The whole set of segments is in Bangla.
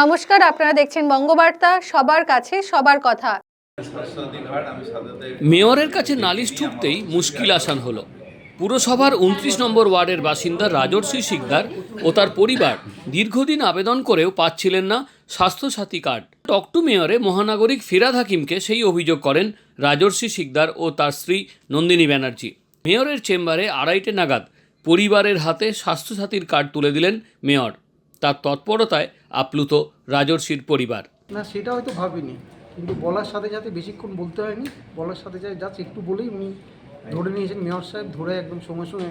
নমস্কার, আপনারা দেখছেন বঙ্গবার্তা, সবার কাছে সবার কথা। মেয়রের কাছে নালিশ ঠুকতেই মুশকিল আসান হলো। পুরসভার উনত্রিশ নম্বর ওয়ার্ডের বাসিন্দা রাজর্ষি শিকদার ও তার পরিবার দীর্ঘদিন আবেদন করেও পাচ্ছিলেন না স্বাস্থ্যসাথী কার্ড। টকটু মেয়রে মহানাগরিক ফিরাদ হাকিমকে সেই অভিযোগ করেন রাজর্ষি শিকদার ও তার স্ত্রী নন্দিনী ব্যানার্জি। মেয়রের চেম্বারে আড়াইটে নাগাদ পরিবারের হাতে স্বাস্থ্যসাথীর কার্ড তুলে দিলেন মেয়র। তার তৎপরতায় আপ্লুত রাজর্ষির পরিবার। না সেটা হয়তো ভাবিনি। কিন্তু বলার সাথে সাথে বেশিক্ষণ বলতে হয়নি। বলার সাথে সাথে জাস্ট একটু বলেই উনি ধরে নিয়েছেন মেয়র সাহেব। ধরে একদম সঙ্গে সঙ্গে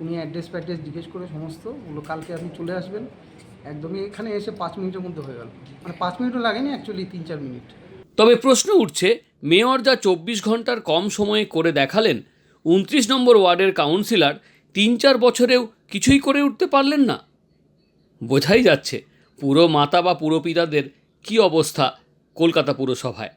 উনি অ্যাড্রেস ফ্যাড্রেস জিজ্ঞেস করে সমস্ত ওগুলো কালকে আপনি চলে আসবেন। একদমই এখানে এসে পাঁচ মিনিটের মধ্যে হয়ে গেল। মানে পাঁচ মিনিটও লাগেনি অ্যাকচুয়ালি তিন চার মিনিট। তবে প্রশ্ন উঠছে মেয়র যা চব্বিশ ঘণ্টার কম সময়ে করে দেখালেন উনত্রিশ নম্বর ওয়ার্ডের কাউন্সিলর তিন চার বছরেও কিছুই করে উঠতে পারলেন না। বোঝাই যাচ্ছে পুরো মাতা বা পুরো পিতাদের কি অবস্থা কলকাতা পুরসভায়।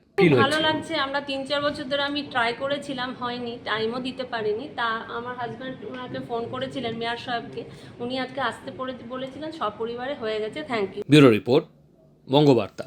ভালো লাগছে আমরা তিন চার বছর ধরে আমি ট্রাই করেছিলাম হয়নি টাইমও দিতে পারিনি। তা আমার হাজব্যান্ড ওনাকে ফোন করেছিলেন মেয়ার সাহেবকে। উনি আজকে আসতে পড়ে বলেছিলেন সপরিবারে হয়ে গেছে thank you bureau report Bangabarta.